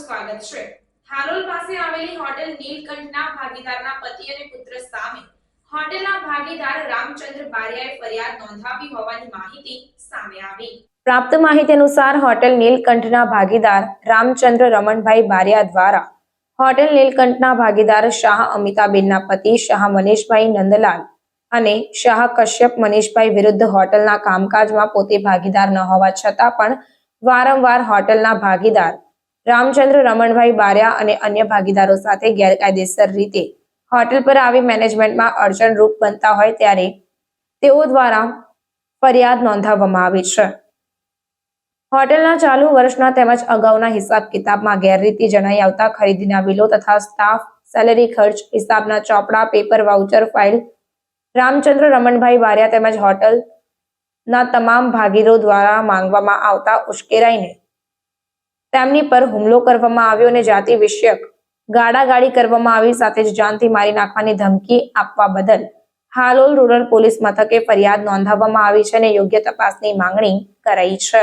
સ્વાગત છે. હાલોલ પાસે આવેલી હોટેલ નીલકંઠના ભાગીદારના પતિ અને પુત્ર સામે હોટેલના ભાગીદાર રામચંદ્ર બારિયાએ ફરિયાદ નોંધાવી હોવાની માહિતી સામે આવી. પ્રાપ્ત માહિતી અનુસાર હોટેલ નીલકંઠના ભાગીદાર રામચંદ્ર રમણભાઈ બારિયા દ્વારા હોટેલ નીલકંઠના ભાગીદાર શાહ અમિતાબેનના પતિ શાહ મનીષભાઈ નંદલાલ અને શાહ કશ્યપ મનીષભાઈ વિરુદ્ધ હોટલના કામકાજમાં પોતે ભાગીદાર ન હોવા છતાં પણ વારંવાર હોટલના ભાગીદાર રામચંદ્ર, રમણભાઈ બારિયા અને અન્ય ભાગીદારો સાથે ગેરકાયદેસર રીતે હોટેલ પર આવી મેનેજમેન્ટમાં અડચણરૂપ બનતા હોય ત્યારે તેઓ દ્વારા ફરિયાદ નોંધાવવામાં આવી છે. હોટેલના ચાલુ વર્ષના તેમજ અગાઉના હિસાબ કિતાબમાં ગેરરીતિ જણાઈ આવતા ખરીદીના બિલો તથા સ્ટાફ, સેલેરી ખર્ચ, હિસાબના ચોપડા, paper voucher file, Ramchandra, Ramanbhai Baria તેમજ હોટલના તમામ ભાગીદારો દ્વારા માંગવામાં આવતા ઉશ્કેરાઈને તેમની પર હુમલો કરવામાં આવ્યો અને જાતિ વિષયક ગાડાગાડી કરવામાં આવી સાથે જ જાનથી મારી નાખવાની ધમકી આપવા બદલ હાલોલ રૂરલ પોલીસ મથકે ફરિયાદ નોંધાવવામાં આવી છે અને યોગ્ય તપાસની માંગણી કરાઈ છે.